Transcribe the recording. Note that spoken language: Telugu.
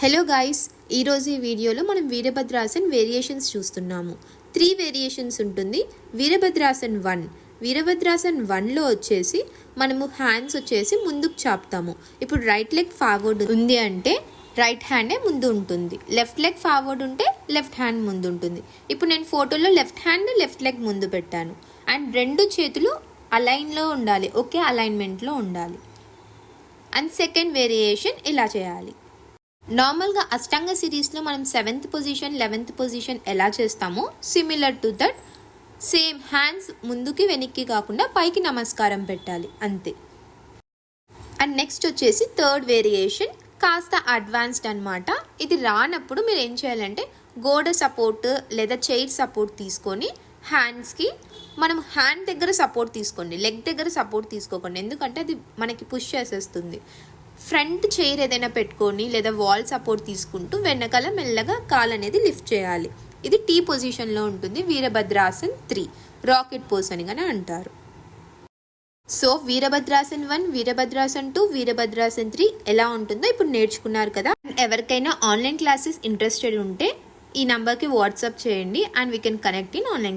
హలో గాయస్ ఈరోజు ఈ వీడియోలో మనం వీరభద్రాసన్ వేరియేషన్స్ చూస్తున్నాము. త్రీ వేరియేషన్స్ ఉంటుంది. వీరభద్రాసన్ వన్ వీరభద్రాసన్ వన్లో వచ్చేసి మనము హ్యాండ్స్ వచ్చేసి ముందుకు చాపుతాము. ఇప్పుడు రైట్ లెగ్ ఫార్వర్డ్ ఉంది అంటే రైట్ హ్యాండే ముందు ఉంటుంది. లెఫ్ట్ లెగ్ ఫార్వర్డ్ ఉంటే లెఫ్ట్ హ్యాండ్ ముందు ఉంటుంది. ఇప్పుడు నేను ఫోటోలో లెఫ్ట్ హ్యాండ్ లెఫ్ట్ లెగ్ ముందు పెట్టాను. అండ్ రెండు చేతులు అలైన్లో ఉండాలి. ఒకే అలైన్మెంట్లో ఉండాలి. అండ్ సెకండ్ వేరియేషన్ ఇలా చేయాలి. నార్మల్గా అష్టాంగ సిరీస్లో మనం సెవెంత్ పొజిషన్ లెవెన్త్ పొజిషన్ ఎలా చేస్తామో similar to that same hands ముందుకి వెనక్కి కాకుండా పైకి నమస్కారం పెట్టాలి అంతే అండ్ నెక్స్ట్ వచ్చేసి థర్డ్ వేరియేషన్ కాస్త అడ్వాన్స్డ్ అనమాట ఇది రానప్పుడు మీరు ఏం చేయాలంటే గోడ సపోర్ట్ లేదా చైర్ సపోర్ట్ తీసుకొని హ్యాండ్స్కి మనం హ్యాండ్ దగ్గర సపోర్ట్ తీసుకోండి లెగ్ దగ్గర సపోర్ట్ తీసుకోకండి. ఎందుకంటే అది మనకి పుష్ చేసేస్తుంది. ఫ్రంట్ చైర్ ఏదైనా పెట్టుకొని లేదా వాల్ సపోర్ట్ తీసుకుంటూ వెనకాల మెల్లగా కాల్ అనేది లిఫ్ట్ చేయాలి. ఇది టీ పొజిషన్లో ఉంటుంది. వీరభద్రాసన్ త్రీ. రాకెట్ పోస్ అని కానీ అంటారు. So Virabhadrasana one Virabhadrasana two Virabhadrasana three ఎలా ఉంటుందో ఇప్పుడు నేర్చుకున్నారు కదా. ఎవరికైనా ఆన్లైన్ క్లాసెస్ ఇంట్రెస్టెడ్ ఉంటే ఈ నంబర్కి వాట్సాప్ చేయండి and we can connect in online